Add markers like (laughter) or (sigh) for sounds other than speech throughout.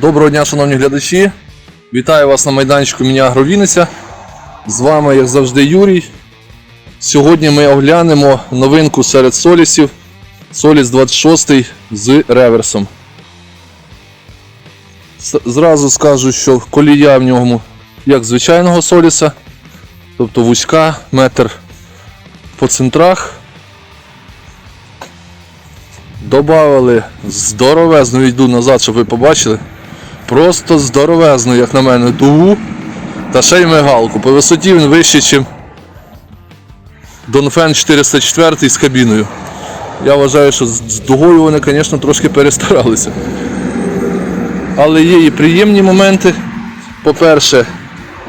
Доброго дня, шановні глядачі. Вітаю вас на майданчику Міні Агровіниця. З вами, як завжди, Юрій. Сьогодні ми оглянемо новинку серед солісів. Соліс 26 з реверсом. Зразу скажу, що колія в ньому як звичайного соліса, тобто вузька, метр по центрах. Добавили здоровезну, йду назад, щоб ви побачили. Просто здоровезну, як на мене, дугу та ще й мигалку. По висоті він вищий, ніж Донфен 404 з кабіною. Я вважаю, що з дугою вони, звісно, трошки перестаралися. Але є і приємні моменти. По-перше,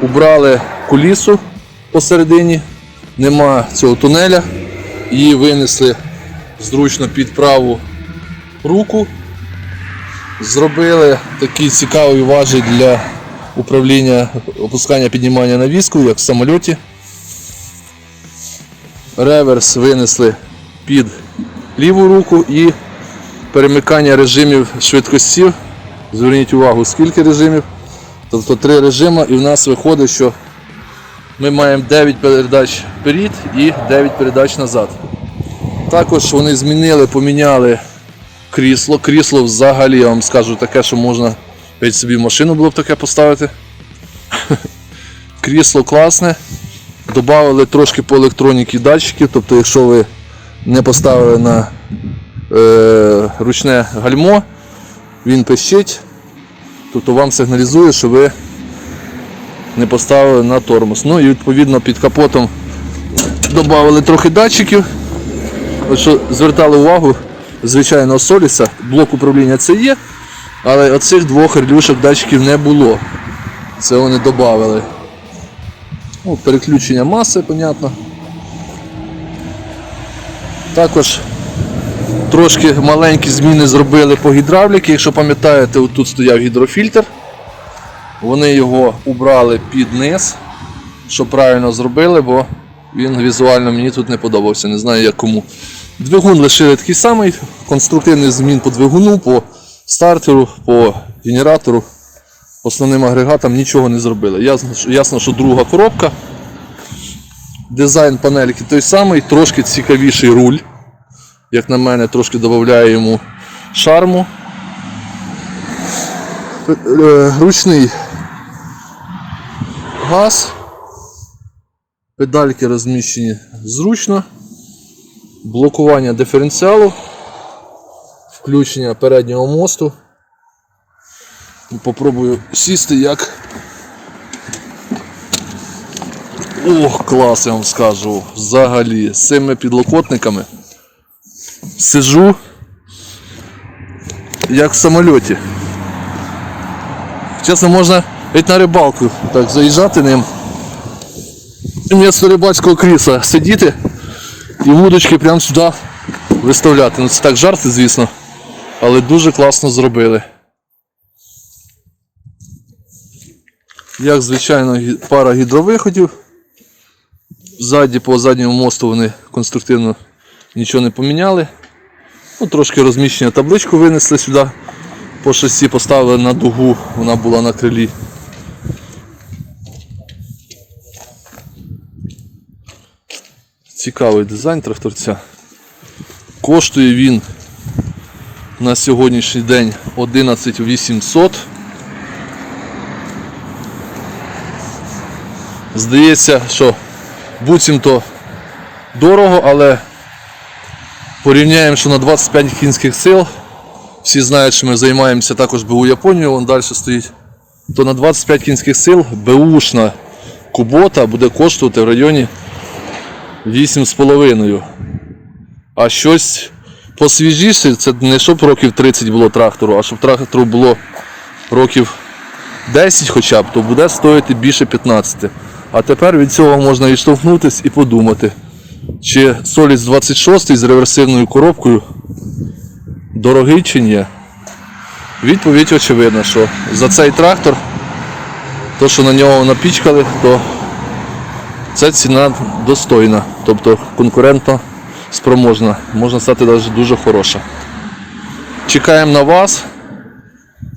убрали кулісу посередині, нема цього тунеля, її винесли зручно під праву руку. Зробили такий цікавий важіль для управління опускання піднімання на візку, як в самольоті. Реверс винесли під ліву руку і перемикання режимів швидкостів. Зверніть увагу, скільки режимів. Тобто три режими і в нас виходить, що ми маємо 9 передач вперед і 9 передач назад. Також вони змінили, поміняли крісло. Крісло взагалі, я вам скажу, таке, що можна навіть собі в машину було б таке поставити. (laughs) Крісло класне. Добавили трошки по електроніки датчиків, тобто, якщо ви не поставили на е, ручне гальмо, він пищить, тобто вам сигналізує, що ви не поставили на тормоз. Ну і відповідно під капотом додали трохи датчиків. Що звертали увагу звичайного Соліса, блок управління це є, але оцих двох релюшок датчиків не було. Це вони додали. Ну, переключення маси, понятно. Також трошки маленькі зміни зробили по гідравліки. Якщо пам'ятаєте, тут стояв гідрофільтр. Вони його убрали під низ, що правильно зробили, бо він візуально мені тут не подобався, не знаю як кому. Двигун лишили такий самий, конструктивний змін по двигуну, по стартеру, по генератору, основним агрегатам нічого не зробили. Ясно, що друга коробка. Дизайн панельки той самий, трошки цікавіший руль. Як на мене, трошки додає йому шарму. Е, Ручний газ. Педальки розміщені зручно. Блокування диференціалу. Включення переднього мосту. Попробую сісти як. Ох, клас, я вам скажу. Взагалі, з цими підлокотниками сижу як в самольоті. Чесно, можна навіть на рибалку так заїжджати ним. І вместо рибацького крісла сидіти і вудочки прямо сюди виставляти. Ну це так жарти, звісно, але дуже класно зробили. Як звичайно, пара гідровиходів. Ззаді по задньому мосту вони конструктивно нічого не поміняли. Ну, трошки розміщення табличку винесли сюди. По шасі поставили на дугу, вона була на крилі. Цікавий дизайн тракторця. Коштує він на сьогоднішній день 11 800. Здається, що буцімто дорого, але порівняємо, що на 25 кінських сил, всі знають, що ми займаємося також БУ Японію, вон далі стоїть, то на 25 кінських сил БУшна кубота буде коштувати в районі 8,5. А щось посвіжіше, це не щоб років 30 було трактору, а щоб трактору було років 10 хоча б, то буде стоїти більше 15. А тепер від цього можна відштовхнутися і подумати, чи Solix 26 з реверсивною коробкою дорогий чи ні. Відповідь очевидна, що за цей трактор, то що на нього напічкали, то це ціна достойна, тобто конкурентно спроможна, можна сказати навіть дуже хороша. Чекаємо на вас.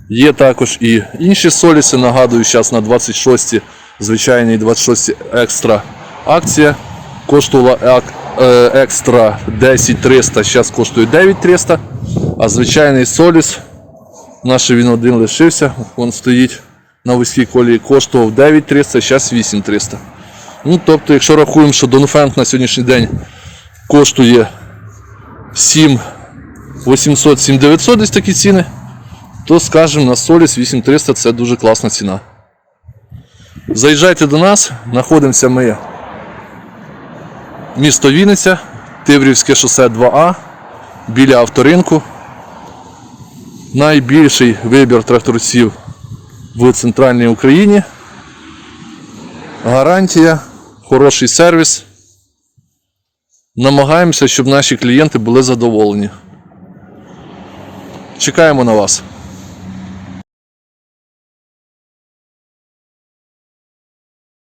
Є також і інші соліси. Нагадую, зараз на 26 звичайній 26 екстра акція. Коштувала е, екстра 10 300, зараз коштує 9 300. А звичайний соліс, наш він один лишився, він стоїть на вузькій колії, коштував 9 300, зараз 8 300. Ну, тобто, якщо рахуємо, що Донфенг на сьогоднішній день коштує 7 800, 7 900 десь такі ціни, то скажімо, на Соліс 8300 це дуже класна ціна. Заїжджайте до нас, знаходимося ми місто Вінниця, Тиврівське шосе 2А, біля авторинку. Найбільший вибір тракторців в центральній Україні. Гарантія, хороший сервіс. Намагаємося, щоб наші клієнти були задоволені. Чекаємо на вас.